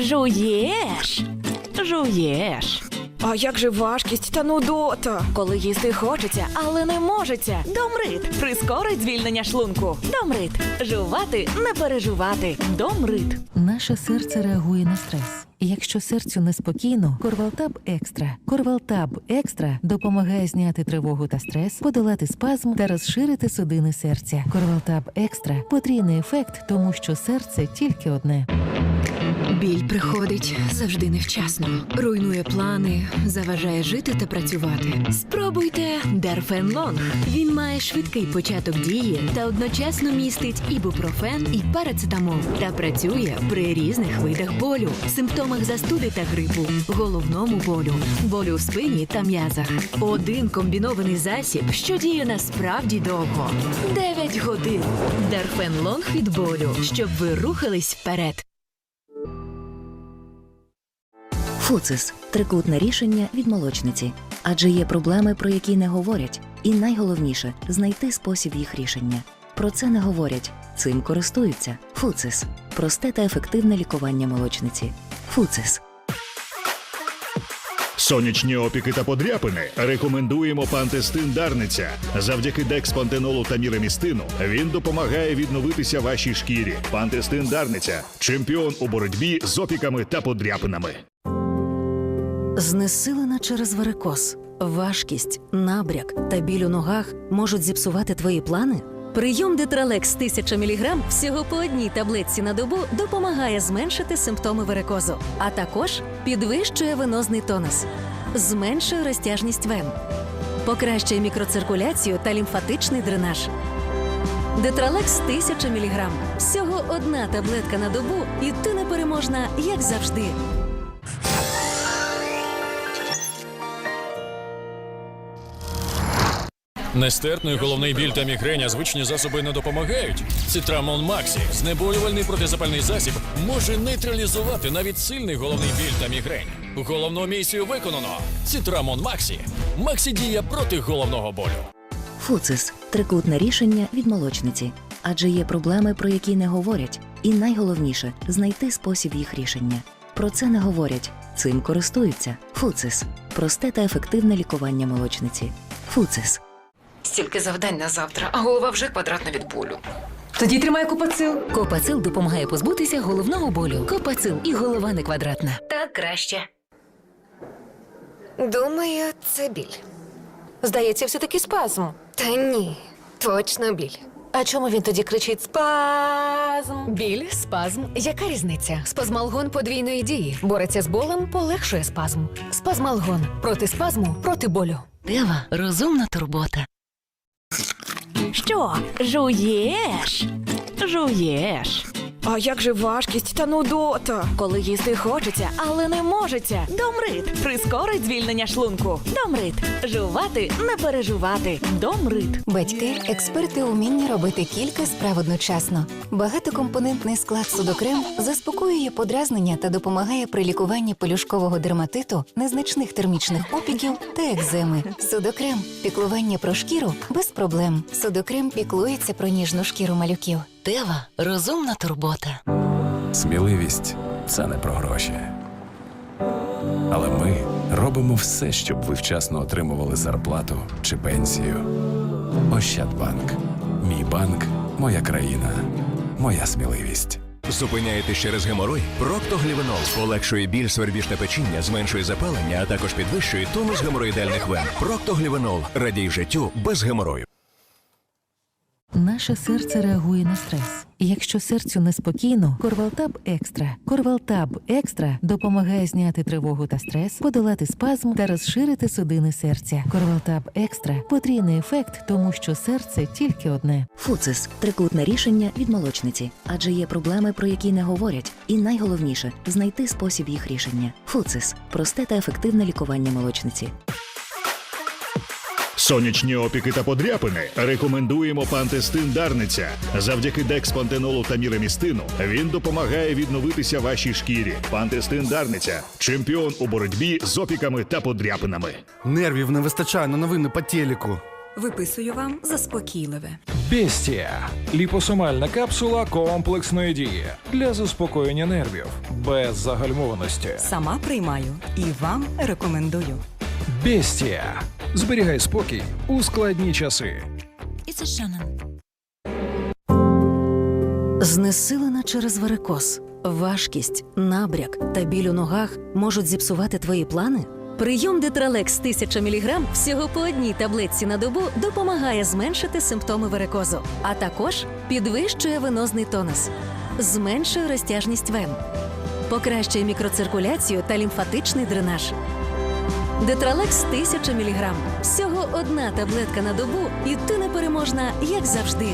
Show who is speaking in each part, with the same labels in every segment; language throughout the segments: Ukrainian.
Speaker 1: Жуєш? Жуєш.
Speaker 2: А як же важкість та нудота?
Speaker 1: Коли їсти хочеться, але не можеться. Домрит прискорить звільнення шлунку. Домрит. Жувати не переживати. Домрит.
Speaker 3: Наше серце реагує на стрес. Якщо серцю неспокійно, Корвалтаб Екстра. Корвалтаб Екстра допомагає зняти тривогу та стрес, подолати спазм та розширити судини серця. Корвалтаб Екстра потрійний ефект, тому що серце тільки одне.
Speaker 4: Біль приходить завжди невчасно, руйнує плани, заважає жити та працювати. Спробуйте Дарфенлонг. Він має швидкий початок дії та одночасно містить ібупрофен і парацетамол та працює при різних видах болю, симптомах застуди та грипу, головному болю, болю в спині та м'язах. Один комбінований засіб, що діє насправді довго 9 годин. Дарфенлонг від болю, щоб ви рухались вперед.
Speaker 5: Фуцис трикутне рішення від молочниці. Адже є проблеми, про які не говорять, і найголовніше знайти спосіб їх рішення. Про це не говорять, цим користуються. Фуцис просте та ефективне лікування молочниці. Фуцис.
Speaker 6: Сонячні опіки та подряпини рекомендуємо пантестин Дарниця. Завдяки декспантенолу та міремістину він допомагає відновитися вашій шкірі. Пантестин Дарниця чемпіон у боротьбі з опіками та подряпинами.
Speaker 3: Знесилена через варикоз, важкість, набряк та біль у ногах можуть зіпсувати твої плани? Прийом Детралекс 1000 мг всього по одній таблетці на добу допомагає зменшити симптоми варикозу, а також підвищує венозний тонус, зменшує розтяжність вен, покращує мікроциркуляцію та лімфатичний дренаж. Детралекс 1000 мг. Всього одна таблетка на добу, і ти непереможна, як завжди.
Speaker 7: Нестерпний головний біль та мігрень, а звичні засоби не допомагають. Цитрамон Максі, знеболювальний протизапальний засіб, може нейтралізувати навіть сильний головний біль та мігрень. Головну місію виконано. Цитрамон Максі. Максі діє проти головного болю.
Speaker 5: Фуцис трикутне рішення від молочниці. Адже є проблеми, про які не говорять, і найголовніше знайти спосіб їх рішення. Про це не говорять, цим користуються. Фуцис просте та ефективне лікування молочниці. Фуцис.
Speaker 8: Стільки завдань на завтра, а голова вже квадратна від болю.
Speaker 4: Тоді тримай купацил.
Speaker 3: Копацил допомагає позбутися головного болю. Копацил і голова не квадратна.
Speaker 8: Так краще.
Speaker 2: Думаю, це біль.
Speaker 9: Здається, все таки спазм.
Speaker 2: Та ні, точно біль.
Speaker 9: А чому він тоді кричить спазм?
Speaker 4: Біль, спазм. Яка різниця? Спазмалгон подвійної дії. Бореться з болем, полегшує спазм. Спазмалгон проти спазму, проти болю.
Speaker 3: Дева розумна турбота.
Speaker 1: Що? Жуєш? Жуєш.
Speaker 2: А як же важкість та нудота?
Speaker 1: Коли їсти хочеться, але не можеться. Домрит прискорить звільнення шлунку. Домрит. Жувати не переживати. Домрит.
Speaker 10: Батьки експерти у вмінні робити кілька справ одночасно. Багатокомпонентний склад судокрем заспокоює подразнення та допомагає при лікуванні пелюшкового дерматиту, незначних термічних опіків та екземи. Судокрем піклування про шкіру без проблем. Судокрем піклується про ніжну шкіру малюків.
Speaker 3: Дева розумна турбота.
Speaker 11: Сміливість це не про гроші. Але ми робимо все, щоб ви вчасно отримували зарплату чи пенсію. Ощадбанк. Мій банк, моя країна, моя сміливість.
Speaker 12: Зупиняєтесь через геморой? Проктоглівенол полегшує біль, свербіж та печіння, зменшує запалення, а також підвищує тонус геморроїдальних вен. Проктоглівенол радій життю без геморою.
Speaker 3: Наше серце реагує на стрес. І якщо серцю неспокійно, Корвалтаб Екстра. Корвалтаб Екстра допомагає зняти тривогу та стрес, подолати спазм та розширити судини серця. Корвалтаб Екстра потрійний ефект, тому що серце тільки одне.
Speaker 5: Фуцис трикутне рішення від молочниці. Адже є проблеми, про які не говорять, і найголовніше знайти спосіб їх рішення. Фуцис просте та ефективне лікування молочниці.
Speaker 6: Сонячні опіки та подряпини рекомендуємо пантестин Дарниця. Завдяки декспантенолу та міремістину він допомагає відновитися вашій шкірі. Пантестин Дарниця чемпіон у боротьбі з опіками та подряпинами.
Speaker 13: Нервів не вистачає на новини по телеку.
Speaker 4: Виписую вам заспокійливе.
Speaker 13: Бестія ліпосомальна капсула комплексної дії для заспокоєння нервів без загальмованості.
Speaker 4: Сама приймаю і вам рекомендую.
Speaker 13: Бестія зберігай спокій у складні часи.
Speaker 3: Знесилена через варикоз, важкість, набряк та біль у ногах можуть зіпсувати твої плани? Прийом Детралекс 1000 мг всього по одній таблетці на добу допомагає зменшити симптоми варикозу, а також підвищує венозний тонус, зменшує розтяжність вен, покращує мікроциркуляцію та лімфатичний дренаж. Детралекс 1000 мг. Всього одна таблетка на добу, і ти непереможна, як завжди.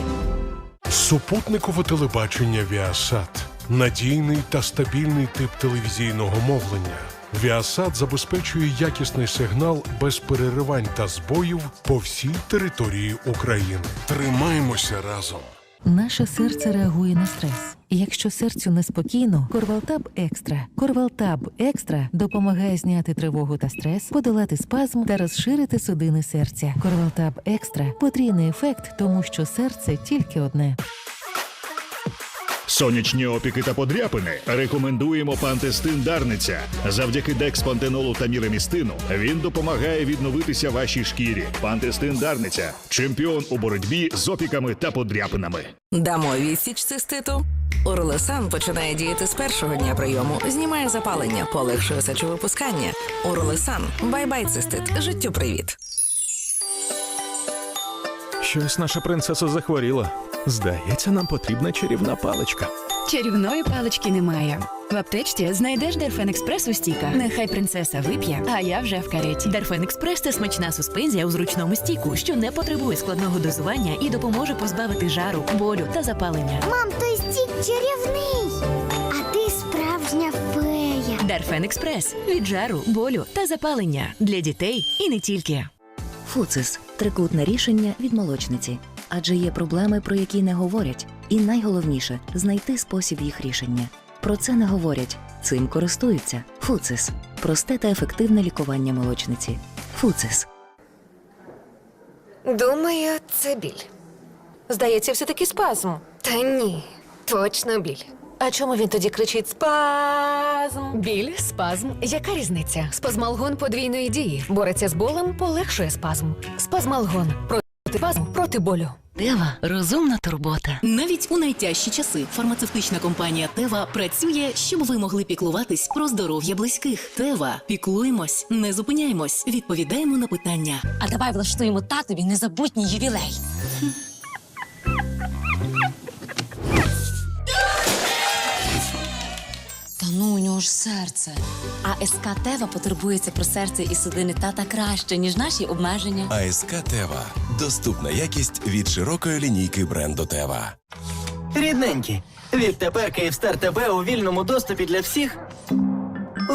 Speaker 14: Супутникове телебачення Віасат надійний та стабільний тип телевізійного мовлення. Віасат забезпечує якісний сигнал без переривань та збоїв по всій території України. Тримаймося разом.
Speaker 15: Наше серце реагує на стрес. Якщо серцю неспокійно, Корвалтаб Екстра. Корвалтаб Екстра допомагає зняти тривогу та стрес, подолати спазм та розширити судини серця. Корвалтаб Екстра потрійний ефект, тому що серце тільки одне.
Speaker 6: Сонячні опіки та подряпини рекомендуємо пантестин Дарниця. Завдяки декспантенолу та міремістину він допомагає відновитися вашій шкірі. Пантестин Дарниця чемпіон у боротьбі з опіками та подряпинами.
Speaker 9: Дамо відсіч циститу. Уролесан починає діяти з першого дня прийому, знімає запалення, полегшує сечовипускання. Уролесан. Бай-бай, цистит. Життю привіт.
Speaker 13: Щось наша принцеса захворіла. Здається, нам потрібна чарівна паличка.
Speaker 4: Чарівної палички немає. В аптечці знайдеш Дерфен Експрес у стіках. Нехай принцеса вип'є, а я вже в кареті.
Speaker 15: Дерфен Експрес це смачна суспензія у зручному стіку, що не потребує складного дозування і допоможе позбавити жару, болю та запалення.
Speaker 10: Мам, той стік чарівний. А ти справжня фея.
Speaker 15: Дерфен Експрес від жару, болю та запалення для дітей і не тільки.
Speaker 5: Фуцис трикутне рішення від молочниці. Адже є проблеми, про які не говорять, і найголовніше знайти спосіб їх рішення. Про це не говорять, цим користуються. Фуцис просте та ефективне лікування молочниці. Фуцис.
Speaker 2: Думаю, це біль.
Speaker 9: Здається, все таки спазм.
Speaker 2: Та ні, точно біль.
Speaker 9: А чому він тоді кричить спазм?
Speaker 4: Біль, спазм. Яка різниця? Спазмалгон подвійної дії. Бореться з болем, полегшує спазм. Спазмалгон. Проти вас проти болю.
Speaker 15: Тева розумна турбота. Навіть у найтяжчі часи фармацевтична компанія Тева працює, щоб ви могли піклуватись про здоров'я близьких. Тева, піклуємось, не зупиняємось, відповідаємо на питання.
Speaker 10: А давай влаштуємо татові незабутній ювілей. Нього ж серце. А СК Тева потурбується про серце і судини тата краще, ніж наші обмеження.
Speaker 11: АСК Тева доступна якість від широкої лінійки бренду Тева.
Speaker 16: Рідненькі, відтепер Київстар ТБ у вільному доступі для всіх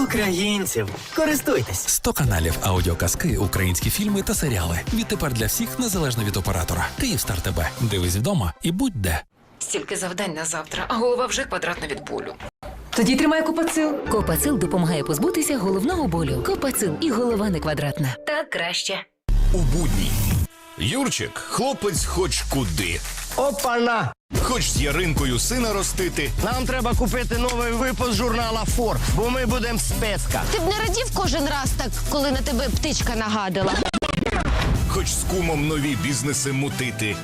Speaker 16: українців. Користуйтесь.
Speaker 11: 100 каналів аудіоказки, українські фільми та серіали. Відтепер для всіх незалежно від оператора. Київстар ТБ. Дивись вдома і будь де.
Speaker 8: Стільки завдань на завтра, а голова вже квадратна від болю.
Speaker 4: Тоді тримай купацил.
Speaker 15: Копацил допомагає позбутися головного болю. Копацил і голова не квадратна.
Speaker 9: Так краще.
Speaker 12: У будні. Юрчик, хлопець хоч куди.
Speaker 16: Опана!
Speaker 12: Хоч з яринкою сина ростити,
Speaker 16: Нам треба купити новий випуск журнала Фор, бо ми будемо спецка.
Speaker 10: Ти б не радів кожен раз так, коли на тебе птичка нагадила.
Speaker 12: хоч з кумом нові бізнеси мутити,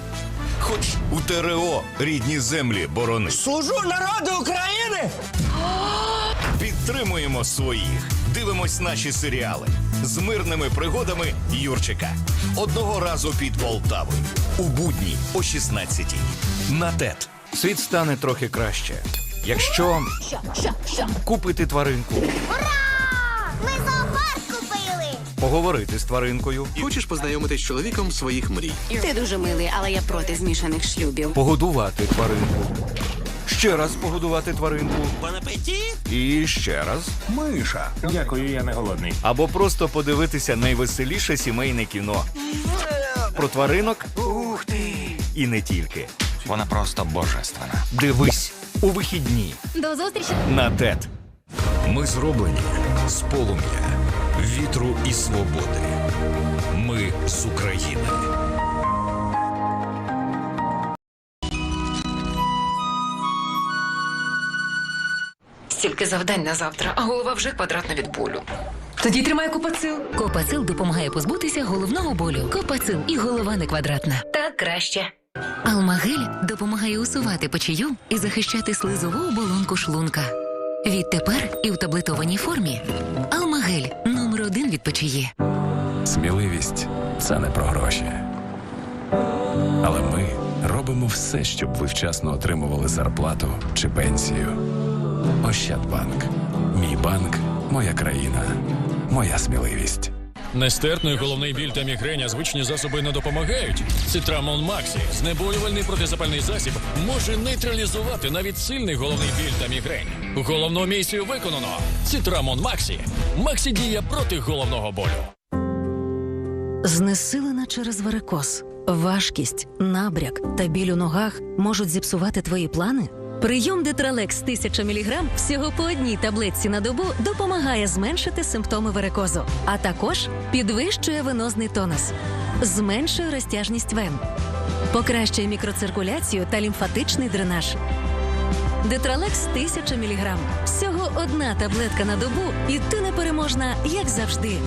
Speaker 12: хоч у ТРО рідні землі боронити.
Speaker 16: Служу народу України!
Speaker 12: Підтримуємо своїх. Дивимось наші серіали з мирними пригодами Юрчика. Одного разу під Полтавою. У будні о 16 На ТЕТ.
Speaker 13: Світ стане трохи краще. Якщо купити тваринку,
Speaker 10: Ми зоопарк.
Speaker 13: Поговорити з тваринкою,
Speaker 12: Хочеш познайомитись з чоловіком своїх мрій?
Speaker 10: Ти дуже милий, але я проти змішаних шлюбів.
Speaker 13: погодувати тваринку. Ще раз погодувати тваринку. І ще раз.
Speaker 14: Миша. Дякую, я не голодний.
Speaker 13: Або просто подивитися найвеселіше сімейне кіно. Про тваринок
Speaker 16: Ух ти!
Speaker 13: і не тільки.
Speaker 11: Вона просто божественна.
Speaker 13: Дивись у вихідні
Speaker 10: До зустрічі.
Speaker 13: на ТЕТ.
Speaker 12: Ми зроблені з полум'я, вітру і свободи. Ми з України.
Speaker 17: Стільки завдань на завтра, а голова вже квадратна від болю.
Speaker 8: Тоді тримай Копацил. Копацил допомагає позбутися головного болю. Копацил і голова не квадратна.
Speaker 17: Так краще.
Speaker 8: Алмагель допомагає усувати печію і захищати слизову оболонку шлунка. Відтепер і в таблетованій формі. Алмагель один від печії.
Speaker 11: Сміливість це не про гроші. Але ми робимо все, щоб ви вчасно отримували зарплату чи пенсію. Ощадбанк. Мій банк, моя країна, моя сміливість.
Speaker 7: Нестерпний головний біль та мігрень, звичні засоби не допомагають. Цитрамон Максі, знеболювальний протизапальний засіб, може нейтралізувати навіть сильний головний біль та мігрень. Головну місію виконано. Цитрамон Максі. Максі проти головного болю.
Speaker 3: Знесилена через варикоз, важкість, набряк та біль у ногах можуть зіпсувати твої плани? Прийом Детралекс 1000 мг всього по одній таблетці на добу допомагає зменшити симптоми варикозу, а також підвищує венозний тонус, зменшує розтяжність вен, покращує мікроциркуляцію та лімфатичний дренаж. Детралекс 1000 мг. Всього одна таблетка на добу, і ти непереможна, як завжди.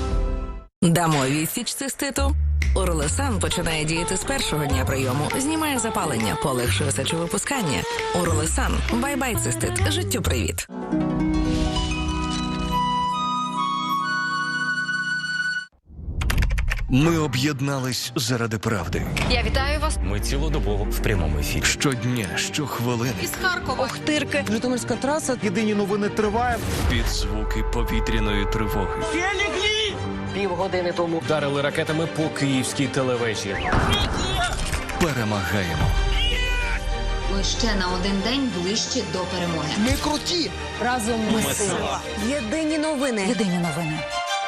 Speaker 9: Дамо відсіч циститу. Орлесан починає діяти з першого дня прийому, знімає запалення, полегшує сечовипускання. Орлесан, Бай-бай цистит. Життю привіт.
Speaker 18: Ми об'єднались заради правди.
Speaker 17: Я вітаю вас.
Speaker 18: Ми цілодобово в прямому ефірі. Щодня, щохвилини.
Speaker 17: Із Харкова.
Speaker 4: Охтирки.
Speaker 18: Житомирська траса. Єдині новини триває. Під звуки повітряної тривоги.
Speaker 19: Півгодини тому
Speaker 18: Вдарили ракетами по київській телевежі. Перемагаємо.
Speaker 20: Ми ще на один день ближче до перемоги.
Speaker 19: ми круті.
Speaker 20: Разом ми сила. Єдині новини. Єдині новини.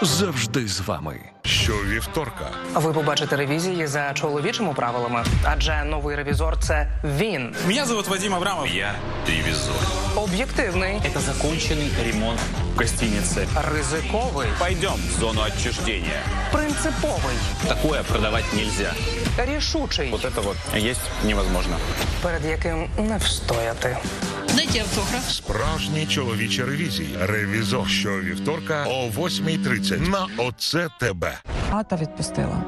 Speaker 18: Завжди з вами.
Speaker 21: Щовівторка
Speaker 19: Ви побачите ревізії за чоловічими правилами, адже новий ревізор це він.
Speaker 21: Меня зовут Вадим Абрамов. Я ревизор.
Speaker 19: Об'єктивний,
Speaker 21: Это законченный ремонт в гостинице.
Speaker 19: ризиковий,
Speaker 21: Пойдем в зону отчуждения.
Speaker 19: принциповий,
Speaker 21: Такое продавать нельзя.
Speaker 19: рішучий,
Speaker 21: Вот это вот есть невозможно.
Speaker 19: перед яким не встояти.
Speaker 21: Справжні чоловічі ревізії. Ревізор щовівторка о 8.30 на Оце ТБ.
Speaker 8: Ата відпустила.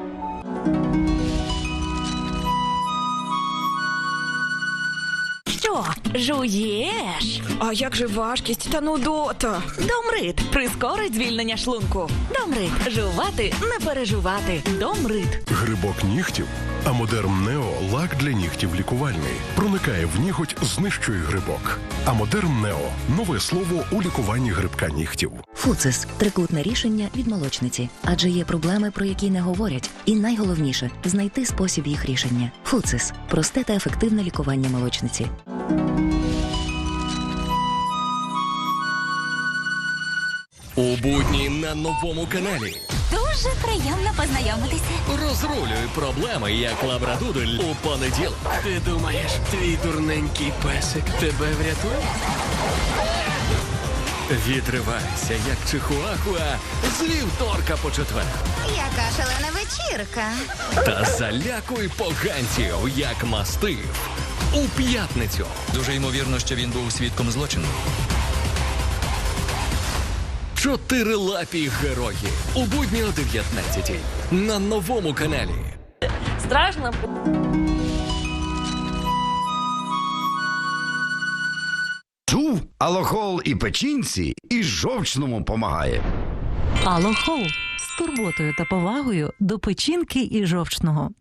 Speaker 4: Що, жуєш? А як же важкість та нудота? Домрит прискорить звільнення шлунку. Домрит жувати не переживати. Домрит.
Speaker 21: Грибок нігтів. Амодерм Нео лак для нігтів лікувальний. Проникає в ніготь, знищує грибок. Амодерм Нео нове слово у лікуванні грибка нігтів.
Speaker 5: Фуцис трикутне рішення від молочниці, адже є проблеми, про які не говорять, і найголовніше знайти спосіб їх рішення. Фуцис просте та ефективне лікування молочниці.
Speaker 12: У будні на новому каналі.
Speaker 20: Дуже приємно познайомитися.
Speaker 12: Розрулюй проблеми, як лабрадудель у понеділок. Ти думаєш, твій дурненький песик тебе врятує? Відривайся, як чихуахуа, з вівторка по четвер.
Speaker 20: Яка шалена вечірка.
Speaker 12: Та залякуй поганців, як мастив. У п'ятницю.
Speaker 18: Дуже ймовірно, що він був свідком злочину.
Speaker 12: Чотирилапі герої. У будні о 19 на новому каналі.
Speaker 4: Страшно.
Speaker 19: Чув, алохол і печінці, і жовчному помагає.
Speaker 15: Алохол з турботою та повагою до печінки і жовчного.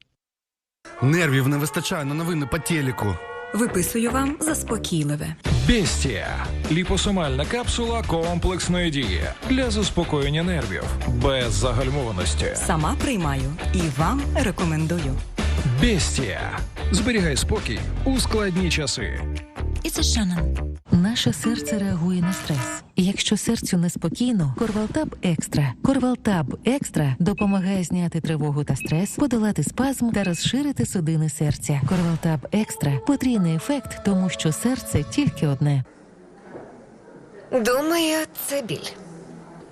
Speaker 19: Нервів не вистачає на новини по телеку.
Speaker 8: Виписую вам заспокійливе.
Speaker 21: Бестія ліпосомальна капсула комплексної дії для заспокоєння нервів без загальмованості.
Speaker 8: Сама приймаю і вам рекомендую.
Speaker 21: Бестія зберігай спокій у складні часи.
Speaker 20: І це Шанон.
Speaker 15: Наше серце реагує на стрес. І якщо серцю неспокійно, Корвалтаб Екстра. Корвалтаб Екстра допомагає зняти тривогу та стрес, подолати спазм та розширити судини серця. Корвалтаб Екстра потрійний ефект, тому що серце тільки одне.
Speaker 2: Думаю, це біль.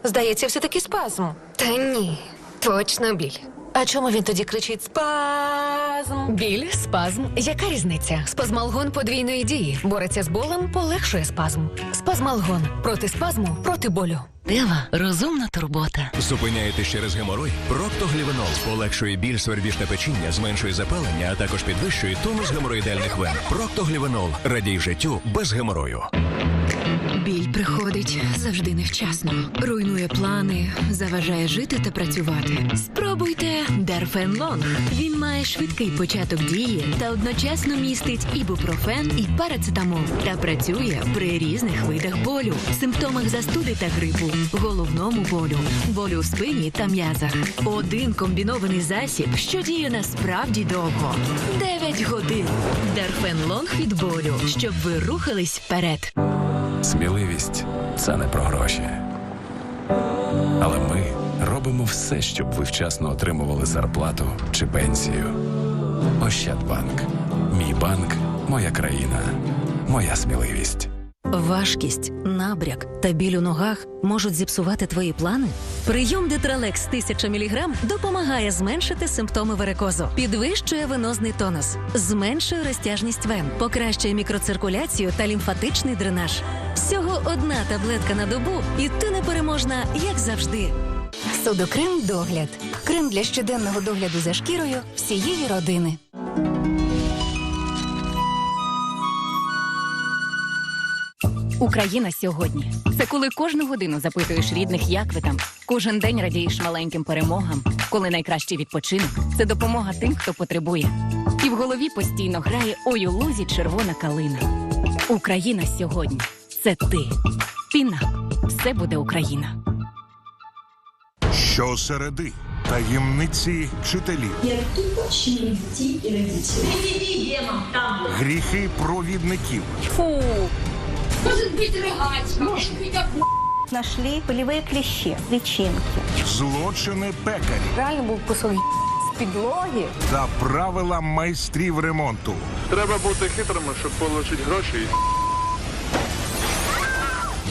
Speaker 17: Здається, все таки спазм.
Speaker 2: Та ні, точно біль.
Speaker 4: А чому він тоді кричить спазм?
Speaker 2: Біль, спазм. Яка різниця? Спазмалгон подвійної дії. Бореться з болем, полегшує спазм. Спазмалгон проти спазму, проти болю.
Speaker 3: Дева розумна турбота.
Speaker 12: Зупиняєтесь через геморой? Проктоглівенол полегшує біль, свербіж та печіння, зменшує запалення, а також підвищує тонус геморроїдальних вен. Проктоглівенол радій життю без геморою.
Speaker 4: Біль приходить завжди невчасно. Руйнує плани, заважає жити та працювати. Спробуйте Дарфенлонг. Він має швидкий початок дії та одночасно містить ібупрофен і парацетамол та працює при різних видах болю, симптомах застуди та грипу, головному болю, болю в спині та м'язах. Один комбінований засіб, що діє насправді довго. 9 годин. Дарфенлонг від болю, щоб ви рухались вперед.
Speaker 11: Сміливість це не про гроші. Але ми робимо все, щоб ви вчасно отримували зарплату чи пенсію. Ощадбанк. Мій банк, моя країна, моя сміливість.
Speaker 3: Важкість, набряк та біль у ногах можуть зіпсувати твої плани? Прийом Детралекс 1000 мг допомагає зменшити симптоми варикозу, підвищує венозний тонус, зменшує розтяжність вен, покращує мікроциркуляцію та лімфатичний дренаж. Всього одна таблетка на добу, і ти непереможна, як завжди.
Speaker 10: Судокрем догляд. Крем для щоденного догляду за шкірою всієї родини.
Speaker 1: Україна сьогодні. Це коли кожну годину запитуєш рідних, як ви там. Кожен день радієш маленьким перемогам. Коли найкращий відпочинок це допомога тим, хто потребує. І в голові постійно грає ой у лузі червона калина. Україна сьогодні Це ти. Піна. Все буде Україна.
Speaker 14: Щосереди таємниці вчителів. Гріхи провідників.
Speaker 1: Фу.
Speaker 22: Может быть рыгать, может быть
Speaker 23: Нашли полевые клещи, личинки.
Speaker 14: Злочини пекарів
Speaker 23: Реально був кусок з підлоги.
Speaker 14: та правила майстрів ремонту.
Speaker 24: Треба бути хитрими, щоб отримати гроші.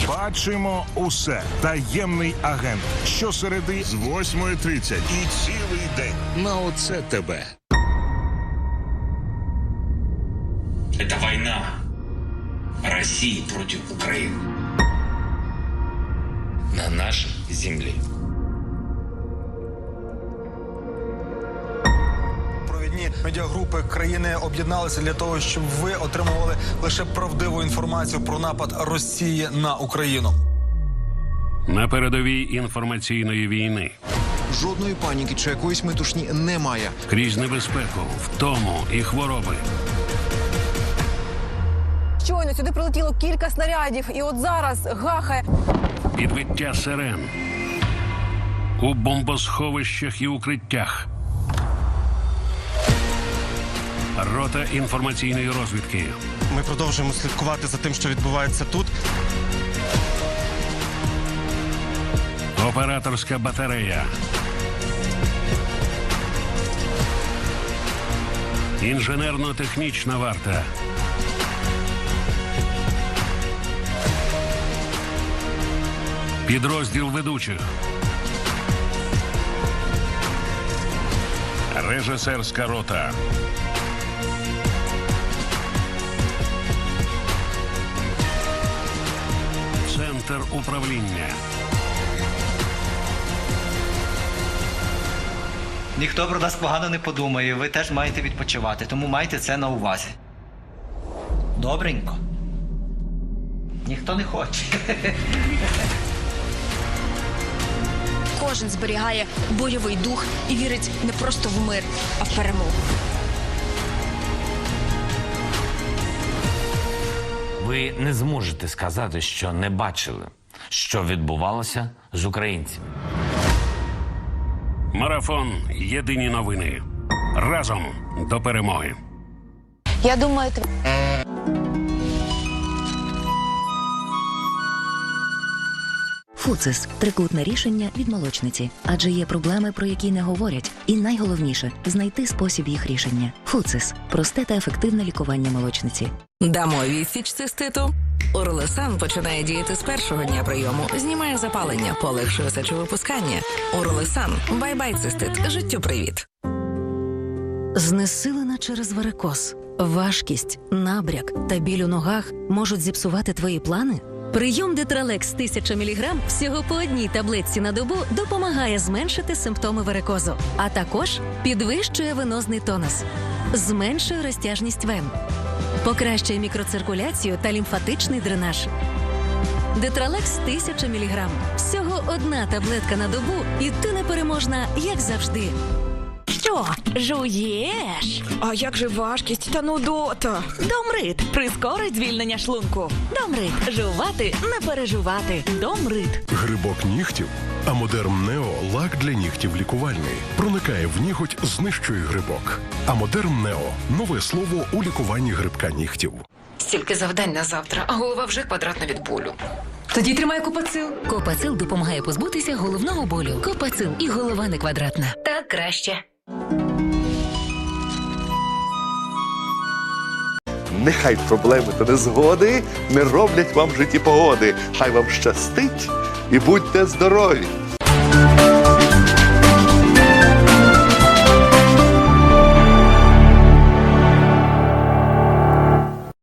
Speaker 14: Бачимо усе. Таємний агент. Щосереди з 8.30 і цілий день. На оце тебе.
Speaker 25: Це війна Росії проти України. На нашій земле.
Speaker 19: Провідні медіагрупи країни об'єдналися для того, щоб ви отримували лише правдиву інформацію про напад Росії на Україну.
Speaker 21: На передовій інформаційної війни
Speaker 26: Жодної паніки чи якоїсь метушні немає.
Speaker 21: крізь небезпеку, втому і хвороби.
Speaker 23: Щойно сюди прилетіло кілька снарядів, і от зараз гахає.
Speaker 21: Підбиття сирен у бомбосховищах і укриттях. Рота інформаційної розвідки.
Speaker 27: Ми продовжуємо слідкувати за тим, що відбувається тут.
Speaker 21: Операторська батарея. Інженерно-технічна варта. Підрозділ ведучих. Режисерська рота. Центр управління.
Speaker 20: Ніхто про нас погано не подумає, ви теж маєте відпочивати, тому майте це на увазі. Добренько. Ніхто не хоче.
Speaker 17: Кожен зберігає бойовий дух і вірить не просто в мир, а в перемогу.
Speaker 25: Ви не зможете сказати, що не бачили, що відбувалося з українцями.
Speaker 21: Марафон. Єдині новини. Разом до перемоги.
Speaker 23: Я думаю, ти...
Speaker 3: Фуцис трикутне рішення від молочниці, адже є проблеми, про які не говорять, і найголовніше знайти спосіб їх рішення. Фуцис просте та ефективне лікування молочниці.
Speaker 9: Дамо відсіч циститу. Орлесан починає діяти з першого дня прийому, знімає запалення, полегшує сечовипускання. Орлесан, бай-бай цистит, життю привіт.
Speaker 3: Знесилена через варикоз, важкість, набряк та біль у ногах можуть зіпсувати твої плани? Прийом Детралекс 1000 мг всього по одній таблетці на добу допомагає зменшити симптоми варикозу, а також підвищує венозний тонус, зменшує розтяжність вен, покращує мікроциркуляцію та лімфатичний дренаж. Детралекс 1000 мг. Всього одна таблетка на добу, і ти непереможна, як завжди.
Speaker 4: Що, жуєш?
Speaker 28: А як же важкість та нудота?
Speaker 4: Домрит прискорить звільнення шлунку. Домрит жувати, не переживати. Домрит.
Speaker 14: Грибок нігтів. Амодерм Нео лак для нігтів лікувальний. Проникає в ніготь, знищує грибок. Амодерм Нео нове слово у лікуванні грибка нігтів.
Speaker 8: Стільки завдань на завтра, а голова вже квадратна від болю.
Speaker 4: Тоді тримай купацил.
Speaker 9: Копацил допомагає позбутися головного болю. Копацил і голова не квадратна.
Speaker 8: Так краще.
Speaker 29: Нехай проблеми та незгоди не роблять вам в житті погоди. Хай вам щастить і будьте здорові!